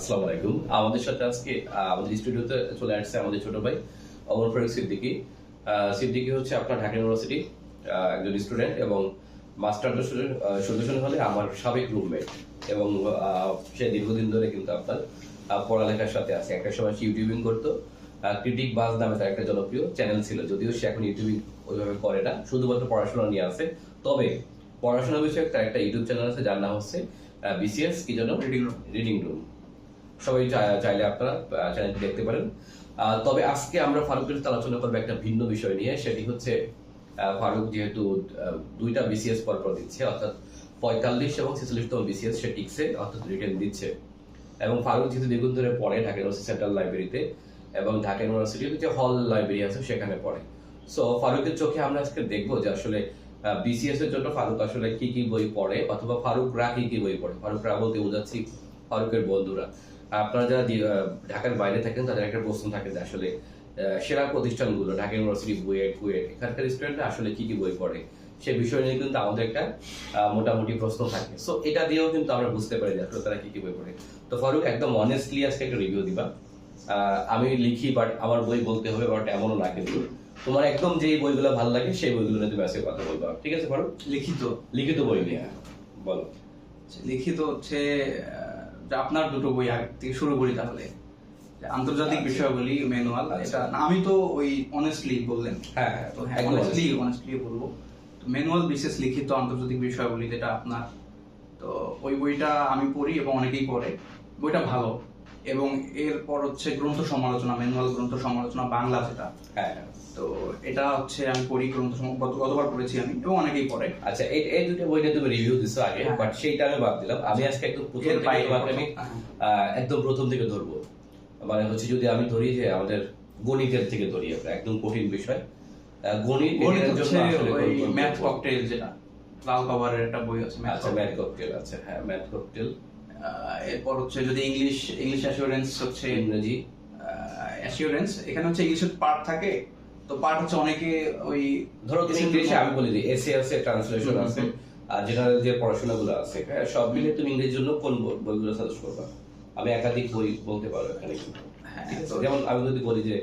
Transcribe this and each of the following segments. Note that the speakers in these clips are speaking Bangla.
আসসালামু আলাইকুম। আমাদের সাথে আজকে আমাদের স্টুডিওতে চলে আসছে আমাদের ছোট ভাই অমর ফারুক সিদ্দিকি। সিদ্দিকি হচ্ছে আপনার ঢাকা ইউনিভার্সিটি একজন স্টুডেন্ট এবং মাস্টার সলিউশন হলে আমার সাবেক রুমমেট এবং সে দীর্ঘদিন ধরে কিন্তু আপনার পড়ালেখার সাথে আছে। একটা সময় সে ইউটিউবিং করতো। ক্রিটিক বাস নামে তার একটা জনপ্রিয় চ্যানেল ছিল যদিও সে এখন ইউটিউবিং ওইভাবে করে না। শুধুমাত্র পড়াশোনা নিয়ে আছে। তবে পড়াশোনা বিষয়ক তার একটা ইউটিউব চ্যানেল আছে যার নাম হচ্ছে বিসিএস কি Room। রিডিং রুম সবাই চাইলে আপনারা চ্যানেলটি দেখতে পারেন। তবে আজকে আমরা ফারুকের আলোচনা করব একটা ভিন্ন বিষয় নিয়ে, সেটি হচ্ছে ফারুক যেহেতু দুইটা বিসিএস পর পর দিচ্ছে, অর্থাৎ পঁয়তাল্লিশ এবং ছেচল্লিশতম বিসিএস সে টিকছে, অর্থাৎ রিটেন দিচ্ছে। এবং ফারুক যেহেতু দ্বিগুণ ধরে পড়ে ঢাকা ইউনিভার্সিটি সেন্ট্রাল লাইব্রেরিতে এবং ঢাকা ইউনিভার্সিটির যে হল লাইব্রেরি আছে, সেখানে পড়ে। সো ফারুকের চোখে আমরা আজকে দেখব যে আসলে বিসিএস এর জন্য ফারুক আসলে কি কি বই পড়ে, অথবা ফারুকরা কি কি বই পড়ে? ফারুকরা বলতে বোঝাচ্ছি ফারুকের বন্ধুরা। আপনারা যারা ঢাকার বাইরে থাকেন তাদের একটা প্রশ্ন থাকে যে আসলে সেরা প্রতিষ্ঠানগুলো ঢাকা ইউনিভার্সিটি বুয়েট কুয়েট এখানকার স্টুডেন্টরা আসলে কি কি বই পড়ে? সে বিষয় নিয়ে কিন্তু আমাদের একটা মোটামুটি প্রশ্ন থাকে। সো এটা দিয়েও কিন্তু আমরা বুঝতে পারি যে আসলে তারা কি কি বই পড়ে। তো ফারুক একদম অনেস্টলি আজকে একটা রিভিউ দিবা। আহ, আমি লিখি বাট আমার বই বলতে হবে বাট এমনও না কিন্তু। তোমার একদম যে বইগুলো ভালো লাগে সেই বইগুলো নিয়ে তুমি আজকে কথা বলবা। ঠিক আছে ফারুক? লিখিত। লিখিত বই নিয়ে বলো। লিখিত হচ্ছে যে আপনার দুটো বই আগে থেকে শুরু করি তাহলে। আন্তর্জাতিক বিষয়গুলি বিষয়াবলী ম্যানুয়াল আচ্ছা। এটা আমি তো ওই অনেস্টলি বললেন। হ্যাঁ হ্যাঁ তো হ্যাঁ অনেস্টলি অনেস্টলি বলব। তো ম্যানুয়াল বিশেষ লিখিত আন্তর্জাতিক বিষয়গুলি যেটা আপনার তো ওই বইটা আমি পড়ি এবং অনেকেই পড়ে। বইটা ভালো। এবং এরপর হচ্ছে গ্রন্থ সমালোচনা ম্যানুয়াল গ্রন্থ সমালোচনা বাংলা যেটা হ্যাঁ হ্যাঁ। তো এটা হচ্ছে আমি পড়ি গ্রন্থ গতবার পড়েছি আমি এবং অনেকেই পড়ে আচ্ছা এই এই দুটো বই নিয়ে তুমি রিভিউ দিছো আগে হ্যাঁ। বাট সেইটা আমি বাদ দিলাম আমি আজকে একদম প্রথম থেকে আমি হ্যাঁ। একদম প্রথম থেকে ধরবো মানে হচ্ছে যদি আমি ধরি যে আমাদের গণিতের থেকে ধরি আমরা একদম কঠিন বিষয় গণিত গণিত হচ্ছে ম্যাথ? ককটেল যেটা লাল কভারের একটা বই আছে ম্যাথ আচ্ছা ম্যাথ ককটেল আছে হ্যাঁ ম্যাথ ককটেল এরপর হচ্ছে যদি ইংলিশ ইংলিশ অ্যাসিওরেন্স হচ্ছে ইংরেজি অ্যাসিওরেন্স এখানে হচ্ছে ইংলিশের পার্ট থাকে। তো পার্ট হচ্ছে অনেকে ওই ধরো তুমি ইংলিশে আমি বলি যে এসে আছে ট্রান্সলেশন আছে আর জেনারেল যে পড়াশোনাগুলো আছে হ্যাঁ সব মিলে তুমি ইংরেজির জন্য কোন বইগুলো সাজেস্ট করবা? আমি একাধিক বই বলতে পারব এখানে হ্যাঁ? যেমন আমি যদি বলি যে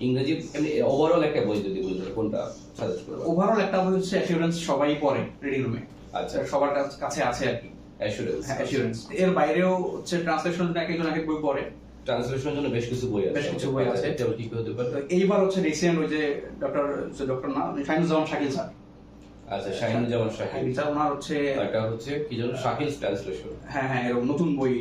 ইংরেজি এমনি ওভারঅল একটা বই যদি বলি কোনটা সাজেস্ট করবা? ওভারঅল একটা বই হচ্ছে অ্যাসিওরেন্স সবাই পড়ে রিডিং রুমে আচ্ছা। সবার কাছে আছে আর কি। অ্যাসুরেন্স হ্যাঁ এর বাইরেও হচ্ছে ট্রান্সলেশন এক একজন এক বই পড়ে। ট্রান্সলেশনের জন্য বেশ কিছু বই আছে। বেশ কিছু বই আছে। যেমন কি হতে পারে? এইবার হচ্ছে রিসেন্ট ওই যে ডক্টর ডক্টর না শাহিনুজ্জামান শাকিল স্যার। আচ্ছা শাহিনুজ্জামান শাকিল। শাকিল স্যার ওনার হচ্ছে এটা হচ্ছে কি যেন শাকিল ট্রান্সলেশন হ্যাঁ হ্যাঁ এরকম নতুন বই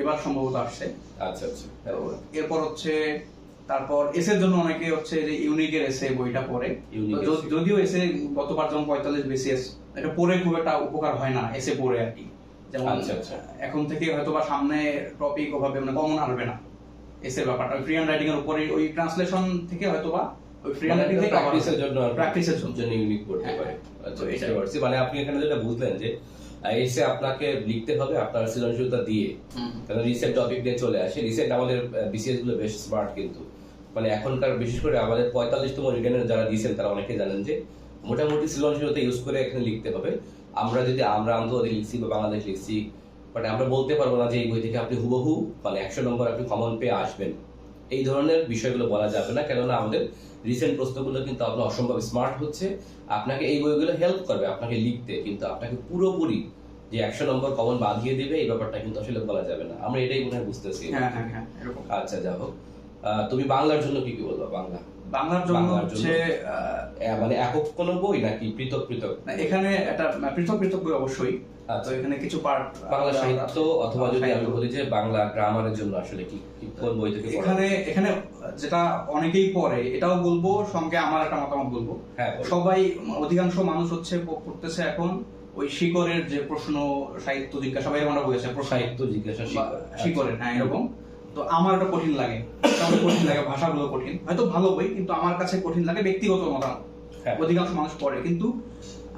এবার সম্ভবত আসছে। আচ্ছা আচ্ছা। এরপর হচ্ছে তারপর এসের জন্য অনেকে হচ্ছে যে ইউনিকের এসে বইটা পড়ে। যদিও এসে গতবার যেমন পঁয়তাল্লিশ বিসিএস এটা পড়ে খুব একটা উপকার হয় না এসে পড়ে আর কি। যেমন আচ্ছা, আচ্ছা। এখন থেকে হয়তো বা সামনে টপিক ওভাবে মানে কমন আসবে না। এসে ব্যাপারটা ফ্রি হ্যান্ড রাইটিং এর উপরে ওই ট্রান্সলেশন থেকে হয়তো বা ওই ফ্রি হ্যান্ড রাইটিং থেকে প্র্যাকটিসের জন্য প্র্যাকটিসের জন্য। ইউনিক করতে হ্যাঁ। পারে। আচ্ছা এটা- পারছি। মানে আপনি এখানে যেটা বুঝলেন যে এসে আপনাকে লিখতে হবে আপনার সৃজনশীলতা দিয়ে। কারণ রিসেন্ট টপিক নিয়ে চলে আসে। রিসেন্ট আমাদের বিসিএসগুলো বেশ স্মার্ট কিন্তু। মানে এখনকার বিশেষ করে আমাদের পঁয়তাল্লিশতম রিটার্নের যারা দিয়েছেন তারা অনেকে জানেন যে মোটামুটি সৃজনশীলতা ইউজ করে এখানে লিখতে হবে। আমরা যদি আমরা আন্তর্জাতিক লিখছি বা বাংলাদেশ লিখছি বাট আমরা বলতে পারব না যে এই বই থেকে আপনি হুবহু মানে একশো নম্বর আপনি কমন পেয়ে আসবেন। এই ধরনের বিষয়গুলো বলা যাবে না কেননা আমাদের রিসেন্ট প্রশ্নগুলো কিন্তু আপনার অসম্ভব স্মার্ট হচ্ছে। আপনাকে এই বইগুলো হেল্প করবে আপনাকে লিখতে কিন্তু আপনাকে পুরোপুরি যে একশো নম্বর কমন বাঁধিয়ে দেবে এই ব্যাপারটা কিন্তু আসলে বলা যাবে না। আমরা এটাই মনে হয় বুঝতেছি। হ্যাঁ হ্যাঁ হ্যাঁ আচ্ছা যা হোক। আহ, তুমি বাংলার জন্য কি কি বলব? বাংলা। বাংলার জন্য হচ্ছে মানে একক কোনো বই নাকি পৃথক পৃথক? না, এখানে একটা পৃথক পৃথক বই অবশ্যই। আচ্ছা। তো এখানে কিছু পার্ট বাংলা সাহিত্য অথবা যদি আমি বলি যে বাংলা গ্রামারের জন্য আসলে কি কোন বই থেকে এখানে এখানে যেটা অনেকেই পড়ে এটাও বলব সঙ্গে আমার একটা মতামত বলব। হ্যাঁ সবাই অধিকাংশ মানুষ হচ্ছে পড়তেছে এখন ওই শিকরের যে প্রশ্ন সাহিত্য জিজ্ঞাসা বা আমরা বই সাহিত্য জিজ্ঞাসা। শিকরের হ্যাঁ এরকম। তো আমার এটা কঠিন লাগে। সবার কঠিন লাগে ভাষাগুলো কঠিন। হয়তো ভালো বই কিন্তু আমার কাছে কঠিন লাগে ব্যক্তিগত মতামত। হ্যাঁ। অধিকাংশ মানুষ পড়ে কিন্তু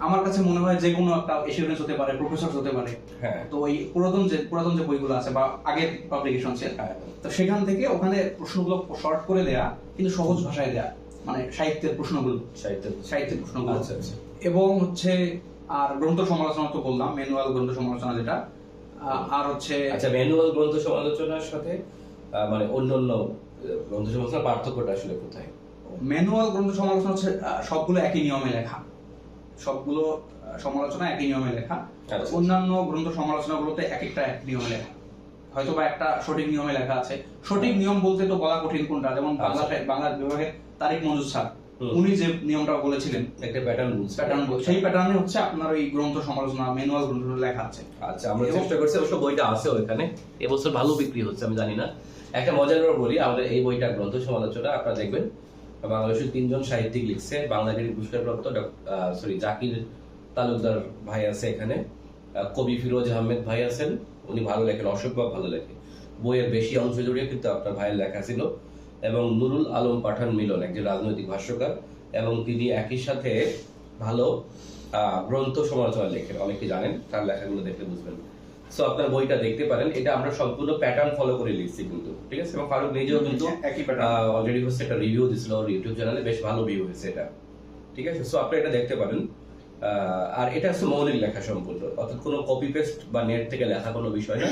আমার কাছে মনে হয় যে কোনো একটা এসিউরেন্স হতে পারে প্রফেসর হতে পারে। হ্যাঁ। তো ওই পুরাতন যে পুরাতন যে বইগুলো আছে বা আগের পাবলিকেশন হ্যাঁ। তো সেখান থেকে ওখানে প্রশ্নগুলো শর্ট করে দেয়া কিন্তু সহজ ভাষায় দেয়া মানে সাহিত্যের প্রশ্নগুলো। সাহিত্য সাহিত্যের প্রশ্নগুলো। আচ্ছা আচ্ছা। এবং হচ্ছে আর গ্রন্থ সমালোচনা তো বললাম ম্যানুয়াল গ্রন্থ সমালোচনা যেটা আর হচ্ছে আচ্ছা ম্যানুয়াল গ্রন্থ সমালোচনার সাথে মানে অন্যান্য আহ, গ্রন্থ সমালোচনার পার্থক্যটা আসলে কোথায়? ম্যানুয়াল গ্রন্থ সমালোচনা হচ্ছে সবগুলো একই নিয়মে লেখা। সবগুলো সমালোচনা একই নিয়মে লেখা। আচ্ছা। অন্যান্য গ্রন্থ সমালোচনাগুলোতে এক একটা এক নিয়মে লেখা। হয়তো বা একটা সঠিক নিয়মে লেখা আছে। সঠিক নিয়ম বলতে তো বলা কঠিন কোনটা? যেমন বাংলা আচ্ছা। বাংলা বিভাগের তারিক মঞ্জুর স্যার উনি যে নিয়মটা বলেছিলেন একটা প্যাটার্ন প্যাটার্ন সেই প্যাটার্নে হচ্ছে আপনার ওই গ্রন্থ সমালোচনা ম্যানুয়াল গ্রন্থ লেখা আছে। আচ্ছা আমরা চেষ্টা করছি অবশ্য বইটা আছে ওইখানে। এবছর ভালো বিক্রি হচ্ছে আমি জানি না। একটা মজার ব্যাপার বলি, আমাদের এই বইটা গ্রন্থ সমালোচনা, আপনারা দেখবেন। বাংলাদেশের তিনজন সাহিত্যিক লিখছে বাংলাদেশের পুরস্কারপ্রাপ্ত সরি জাকির তালুকদার ভাই আছে এখানে। কবি ফিরোজ আহমেদ ভাই আছেন, উনি ভালো লেখেন অসম্ভব ভালো লেখে। বইয়ের বেশি অংশ জুড়ে কিন্তু আপনার ভাইয়ের লেখা ছিল। এবং নুরুল আলম পাঠান মিলন, একজন রাজনৈতিক ভাষ্যকার। এবং তিনি একই সাথে ভালো গ্রন্থ সমালোচনা লেখেন। অনেকে জানেন, তার লেখাগুলো দেখলে বুঝবেন। সো আপনার বইটা দেখতে পারেন। এটা আমরা সম্পূর্ণ প্যাটার্ন ফলো করে লিখছি কিন্তু ঠিক আছে? এবং ফারুক নিজেও কিন্তু একই প্যাটার্ন অলরেডি হচ্ছে একটা রিভিউ দিছিল ওর ইউটিউব চ্যানেলে বেশ ভালো ভিউ হয়েছে এটা ঠিক আছে? সো আপনি এটা দেখতে পারেন। আর এটা হচ্ছে মৌলিক লেখা সম্পূর্ণ অর্থাৎ কোনো কপি পেস্ট বা নেট থেকে লেখা কোনো বিষয় না।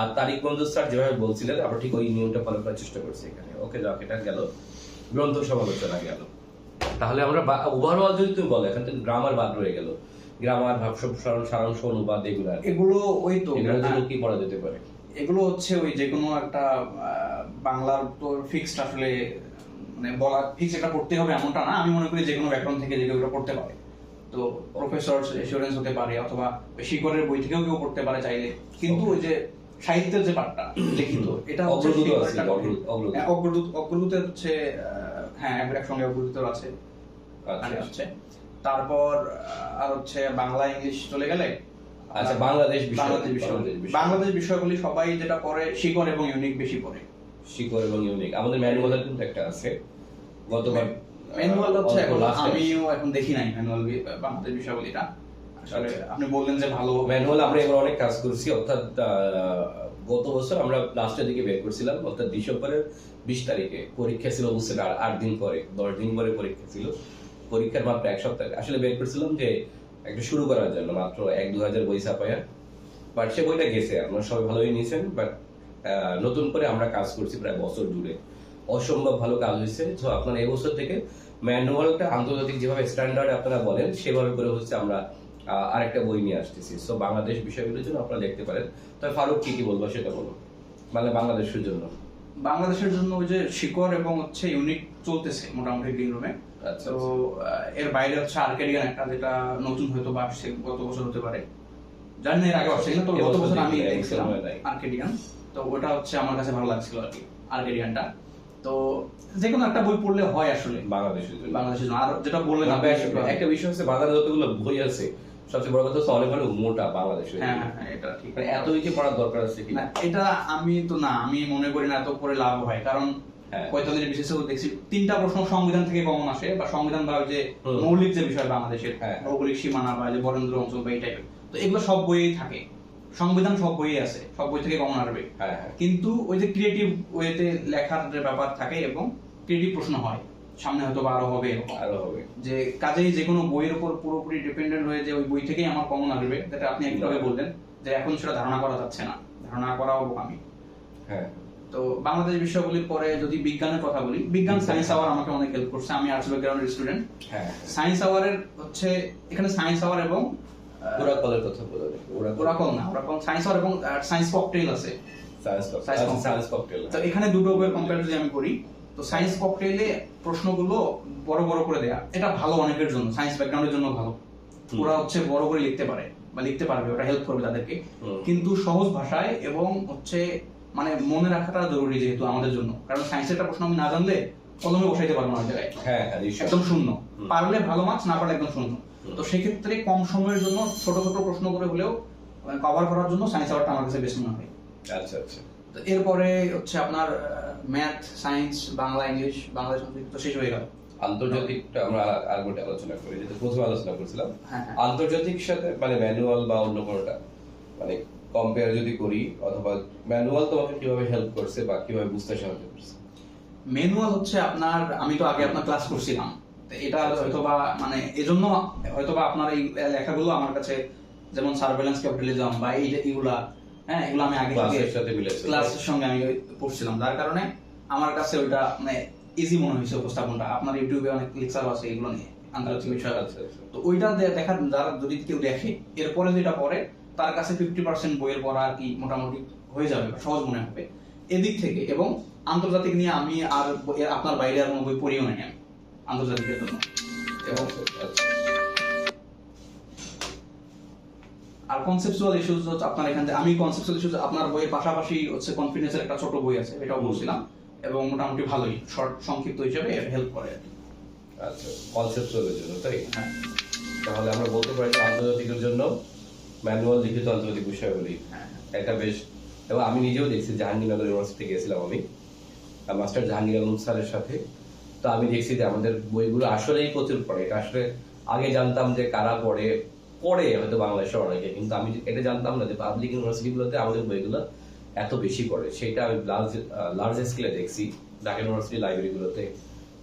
আর তারিক বন্ধু স্যার যেভাবে বলছিলেন আমরা ঠিক ওই নিয়মটা ফলো করার চেষ্টা করছি এখানে। ওকে যাক এটা গেল। গ্রন্থ সমালোচনা গেল। তাহলে আমরা ওভারঅল যদি তুমি বলো এখান থেকে গ্রামার বাদ রয়ে গেল। গ্রামার ভাবস সারাংশ সারাংশ অনুবাদ এগুলো এগুলো ওই তো এগুলোর জন্য কি পড়া যেতে পারে? এগুলো হচ্ছে ওই যে কোনো একটা বাংলার তো ফিক্সড আসলে মানে বলা ফিক্স এটা পড়তে হবে এমনটা না। আমি মনে করি যে কোনো ব্যাকরণ থেকে যে কেউ পড়তে পারে। তো প্রফেসর এসিওরেন্স হতে পারে অথবা শিকরের বই থেকেও কেউ পড়তে পারে চাইলে। কিন্তু ওই যে সাহিত্যের যে পাঠটা লিখিত এটা অগ্রদূত আছে, অগ্রদূত- অগ্রদূত। হ্যাঁ, অগ্রদূতের হচ্ছে হ্যাঁ একসঙ্গে অগ্রদূতের আছে। আচ্ছা। হচ্ছে তারপর হচ্ছে বাংলা ইংলিশ চলে গেলে আচ্ছা বাংলাদেশ বিষয় বাংলাদেশ বিষয়। বাংলাদেশ বিষয়। বাংলাদেশ বিষয়গুলি সবাই যেটা পড়ে শিকড় এবং ইউনিক বেশি পড়ে। শিকড় এবং ইউনিক আমাদের ম্যানুয়ালে কিন্তু একটা আছে। গতবার ম্যানুয়াল হচ্ছে এখন আমিও এখন দেখি নাই ম্যানুয়াল বাংলাদেশ বিষয়গুলিটা। আসলে আচ্ছা। আপনি বললেন যে ভালো ম্যানুয়াল আমরা এবার অনেক কাজ করছি অর্থাৎ গত বছর আমরা লাস্টের দিকে বের করছিলাম অর্থাৎ ডিসেম্বরের বিশ তারিখে। পরীক্ষা ছিল বুঝছেন আর আট দিন পরে দশ দিন পরে পরীক্ষা ছিল। পরীক্ষার মাত্র এক সপ্তাহ আসলে বের করছিলাম যে একটা শুরু করার জন্য, মাত্র এক দু হাজার বই ছাপায়া বাট সে বইটা গেছে, আপনারা সবাই ভালোই নিয়েছেন, বাট নতুন করে আমরা কাজ করছি প্রায় বছর জুড়ে। অসম্ভব ভালো কাজ হয়েছে। তো আপনারা এই বছর থেকে ম্যানুয়ালটা আন্তর্জাতিক যেভাবে স্ট্যান্ডার্ড আপনারা বলেন, সেভাবে করে হচ্ছে আমরা আরেকটা বই নিয়ে আসতেছি। সো বাংলাদেশ বিষয়গুলোর জন্য আপনারা দেখতে পারেন। তবে ফারুক, কি কি বলব সেটা বলো মানে বাংলাদেশের জন্য। বাংলাদেশের জন্য ওই যে শিকড় এবং হচ্ছে ইউনিট চলতেছে মোটামুটি গ্রিন রুমে। তো এর বাইরে হচ্ছে আর্কেডিয়ান একটা যেটা নতুন হয়তো বা আসছে গত বছর হতে পারে। জানি এর আগে আসছে কিনা তো গত বছর আমি দেখছিলাম আর্কেডিয়ান। তো ওটা হচ্ছে আমার কাছে ভালো লাগছিল আর কি আর্কেডিয়ানটা। তো যে কোনো একটা বই পড়লে হয় আসলে। বাংলাদেশের জন্য। বাংলাদেশের জন্য। আর যেটা বললেন একটা বিষয় হচ্ছে বাংলাদেশ যতগুলো বই আছে সবচেয়ে বড় কথা হচ্ছে অনেক অনেক মোটা বাংলাদেশের হ্যাঁ হ্যাঁ, হ্যাঁ, এটা ঠিক। মানে এত কিছু পড়ার দরকার আছে কি? না এটা আমি তো না আমি মনে করি না এত করে লাভ হয়। কারণ। পঁয়তাল্লিশ বিশেষ দেখছি তিনটা প্রশ্ন সংবিধান থেকে কমন আসে বা সংবিধান বা যে মৌলিক যে বিষয় বাংলাদেশের হ্যাঁ। ভৌগোলিক সীমানা বা যে বরেন্দ্র অঞ্চল বা এই টাইপের তো এগুলো সব বইয়েই থাকে। সংবিধান সব বইয়ে আছে সব বই থেকে কমন আসবে। হ্যাঁ হ্যাঁ। কিন্তু ওই যে ক্রিয়েটিভ ওয়েতে লেখার যে ব্যাপার থাকে এবং ক্রিয়েটিভ প্রশ্ন হয় সামনে হয়তো বা আরও হবে আরও হবে। যে কাজেই যে কোনো বইয়ের উপর পুরোপুরি ডিপেন্ডেন্ট হয়ে যে ওই বই থেকেই আমার কমন আসবে যেটা আপনি একটু আগে বললেন যে এখন সেটা ধারণা করা যাচ্ছে না ধারণা করাও আমি হ্যাঁ। তো বাংলাদেশ বিষয়গুলির পরে যদি বিজ্ঞানের কথা বলি বিজ্ঞান সায়েন্স আওয়ার আমাকে অনেক হেল্প করছে। আমি আর্টস ব্যাকগ্রাউন্ডের স্টুডেন্ট সায়েন্স আওয়ারের হচ্ছে এখানে সায়েন্স আওয়ার এবং ওরা কলের কথা বলো ওরা ওরাকল। না ওরাকল সায়েন্স আওয়ার এবং সায়েন্স ককটেল আছে। সায়েন্স Science ককটেল তো এখানে দুটো বইয়ের কম্পেয়ার যদি আমি করি তো সায়েন্স ককটেলে প্রশ্নগুলো বড় বড় করে দেয়া। এটা ভালো অনেকের জন্য সায়েন্স ব্যাকগ্রাউন্ডের জন্য ভালো। ওরা হচ্ছে বড় করে লিখতে পারে বা লিখতে পারবে ওটা হেল্প করবে তাদেরকে। কিন্তু সহজ ভাষায় এবং হচ্ছে মানে মনে রাখাটা জরুরি যেহেতু আমাদের জন্য। কারণ সায়েন্সের একটা প্রশ্ন আমি না জানলে কলমে বসাইতে পারব না জায়গায়। হ্যাঁ হ্যাঁ। একদম শূন্য। পারলে ভালো মার্কস না পারলে একদম শূন্য। তো সেক্ষেত্রে কম সময়ের জন্য ছোট ছোট প্রশ্ন করে হলেও কভার করার জন্য সায়েন্স আওয়ারটা আমার কাছে বেশি মনে হয়। আচ্ছা আচ্ছা। এরপরে হচ্ছে আপনার math science Bangla English Bangla তো শেষ হয়ে গেল। আন্তর্জাতিকটা আমরা আর- আলোচনা করি যেটা প্রথমে আলোচনা করছিলাম। হ্যাঁ আন্তর্জাতিক সাথে মানে ম্যানুয়াল বা অন্য কোনোটা? মানে কম্পেয়ার যদি করি অথবা ম্যানুয়াল তোমাকে কীভাবে হেল্প করছে বা কীভাবে বুঝতে সাহায্য করছে? ম্যানুয়াল হচ্ছে আপনার আমি তো আগে আপনার ক্লাস করছিলাম। এটা আচ্ছা। হয়তোবা মানে এজন্য হয়তোবা আপনার এই লেখাগুলো আমার কাছে যেমন সার্ভেলেন্স ক্যাপিটালিজম বা এই এগুলা হ্যাঁ এগুলো আমি আগে থেকে ক্লাসের সাথে মিলেছে ক্লাসের সঙ্গে আমি পড়ছিলাম। যার কারণে আমার কাছে ওইটা মানে ইজি মনে হয়েছে উপস্থাপনটা। আপনার ইউটিউবে অনেক লেকচার আছে এগুলো নিয়ে আন্তর্জাতিক বিষয় আচ্ছা আচ্ছা। তো ওইটা দে- দেখার যারা যদি কেউ দেখে এরপরে যেটা পড়ে তার কাছে ফিফটি পার্সেন্ট বইয়ের পড়া আর কি মোটামুটি হয়ে যাবে সহজ মনে হবে। এদিক থেকে এবং আন্তর্জাতিক নিয়ে আমি আর আপনার বাইরে আর কোনো বই পড়িও নাই আমি। আন্তর্জাতিকের জন্য। এবং আর কনসেপচুয়াল ইস্যুজ হচ্ছে আপনার এখান থেকে আমি কনসেপচুয়াল ইস্যুজ আপনার বইয়ের পাশাপাশি হচ্ছে কনফিডেন্সের একটা ছোট বই আছে এটাও বলছিলাম। এবং মোটামুটি ভালোই শর্ট সংক্ষিপ্ত হিসেবে হেল্প করে। আচ্ছা কনসেপচুয়ালের জন্য তাই? হ্যাঁ। তাহলে আমরা বলতে পারি আন্তর্জাতিকের জন্য ম্যানুয়াল লিখিত আন্তর্জাতিক বিষয়গুলি। হ্যাঁ এটা বেশ এবং আমি নিজেও দেখছি জাহাঙ্গীরনগর ইউনিভার্সিটি গেছিলাম আমি মাস্টার জাহাঙ্গীর আলম স্যারের সাথে। তো আমি দেখছি যে আমাদের বইগুলো আসলেই প্রচুর পড়ে। এটা আসলে আগে জানতাম যে কারা পড়ে পড়ে হয়তো বাংলাদেশের অনেকে কিন্তু আমি এটা জানতাম না যে পাবলিক ইউনিভার্সিটিগুলোতে আমাদের বইগুলো এত বেশি পড়ে। সেটা আমি লার্জ লার্জ স্কেলে দেখছি ঢাকা ইউনিভার্সিটি লাইব্রেরিগুলোতে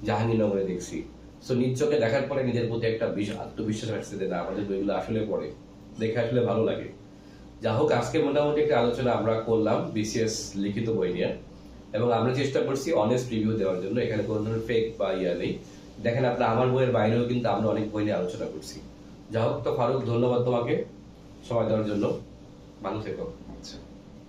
জাহাঙ্গীরনগরে দেখছি। সো নিজ চোখে দেখার পরে নিজের প্রতি একটা বিশ- আত্মবিশ্বাস আসছে যে না আমাদের বইগুলো আসলে পড়ে। দেখে আসলে ভালো লাগে। যা হোক, আজকে মোটামুটি একটা আলোচনা আমরা করলাম বিসিএস লিখিত বই নিয়ে। এবং আমরা চেষ্টা করছি অনেস্ট রিভিউ দেওয়ার জন্য। এখানে কোনো ধরনের ফেক বা ইয়া নেই। দেখেন আপনার, আমার বইয়ের বাইরেও কিন্তু আমরা অনেক বই নিয়ে আলোচনা করছি। যা হোক, তো ফারুক, ধন্যবাদ তোমাকে। সময় দেওয়ার জন্য। ভালো থেকো।